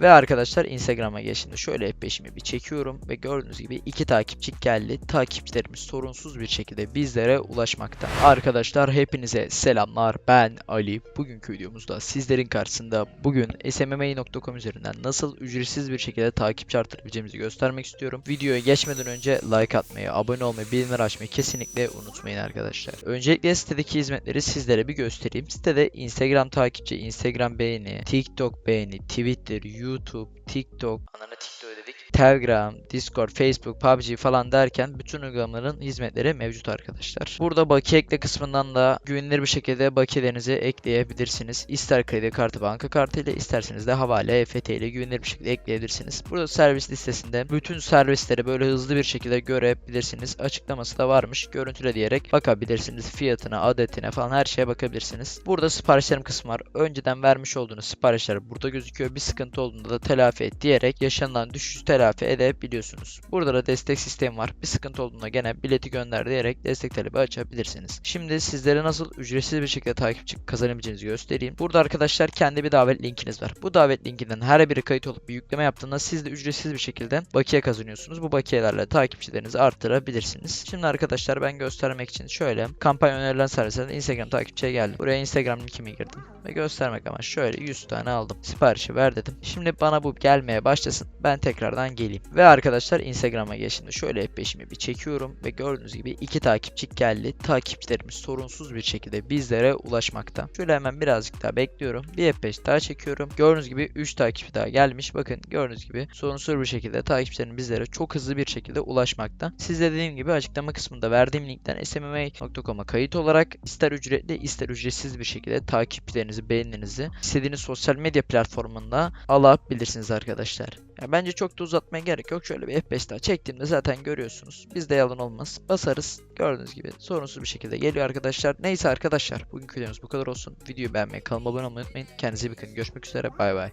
Ve arkadaşlar Instagram'a geçtiğimde şöyle F5'imi bir çekiyorum ve gördüğünüz gibi iki takipçi geldi. Takipçilerimiz sorunsuz bir şekilde bizlere ulaşmakta. Arkadaşlar hepinize selamlar. Ben Ali. Bugünkü videomuzda sizlerin karşısında bugün smmma.com üzerinden nasıl ücretsiz bir şekilde takipçi artırabileceğimizi göstermek istiyorum. Videoya geçmeden önce like atmayı, abone olmayı, bildirimleri açmayı kesinlikle unutmayın arkadaşlar. Öncelikle sitedeki hizmetleri sizlere bir göstereyim. Sitede Instagram takipçi, Instagram beğeni, TikTok beğeni, Twitter, YouTube, Ananı TikTok dedik. Telegram, Discord, Facebook, PUBG falan derken bütün uygulamaların hizmetleri mevcut arkadaşlar. Burada bakiye ekle kısmından da güvenilir bir şekilde bakiyelerinizi ekleyebilirsiniz. İster kredi kartı, banka kartı ile isterseniz de havale, EFT ile güvenilir bir şekilde ekleyebilirsiniz. Burada servis listesinde bütün servisleri böyle hızlı bir şekilde görebilirsiniz. Açıklaması da varmış. Görüntüle diyerek bakabilirsiniz. Fiyatına, adetine falan her şeye bakabilirsiniz. Burada siparişlerim kısmı var. Önceden vermiş olduğunuz siparişler burada gözüküyor. Bir sıkıntı olduğunda da telafi et diyerek yaşanılan düşüşü telafi edebiliyorsunuz. Burada da destek sistemi var. Bir sıkıntı olduğunda gene bileti gönder diyerek destek talebi açabilirsiniz. Şimdi sizlere nasıl ücretsiz bir şekilde takipçi kazanabileceğinizi göstereyim. Burada arkadaşlar kendi bir davet linkiniz var. Bu davet linkinden her biri kayıt olup bir yükleme yaptığında siz de ücretsiz bir şekilde bakiye kazanıyorsunuz. Bu bakiyelerle takipçilerinizi arttırabilirsiniz. Şimdi arkadaşlar ben göstermek için şöyle kampanya önerilen servislerden Instagram takipçiye geldim. Buraya Instagram linkimi girdim ve göstermek ama şöyle 100 tane aldım. Siparişi ver dedim. Şimdi bana bu gelmeye başlasın. Ben tekrardan geleyim. Ve arkadaşlar Instagram'a geçtiğimde şöyle F5'imi bir çekiyorum ve gördüğünüz gibi iki takipçi geldi. Takipçilerimiz sorunsuz bir şekilde bizlere ulaşmakta. Şöyle hemen birazcık daha bekliyorum. Bir F5 daha çekiyorum. Gördüğünüz gibi 3 takipçi daha gelmiş. Bakın gördüğünüz gibi sorunsuz bir şekilde takipçilerin bizlere çok hızlı bir şekilde ulaşmakta. Siz de dediğim gibi açıklama kısmında verdiğim linkten smma.com'a kayıt olarak ister ücretli ister ücretsiz bir şekilde takipçilerinizi, beğenilerinizi istediğiniz sosyal medya platformunda alabilirsiniz arkadaşlar. Ya bence çok da uzatmaya gerek yok. Şöyle bir F5 daha çektiğimde zaten görüyorsunuz. Bizde yalan olmaz. Basarız. Gördüğünüz gibi sorunsuz bir şekilde geliyor arkadaşlar. Neyse arkadaşlar bugünkü videomuz bu kadar olsun. Videoyu beğenmeyi, kanalıma abone olmayı unutmayın. Kendinize iyi bakın. Görüşmek üzere. Bay bay.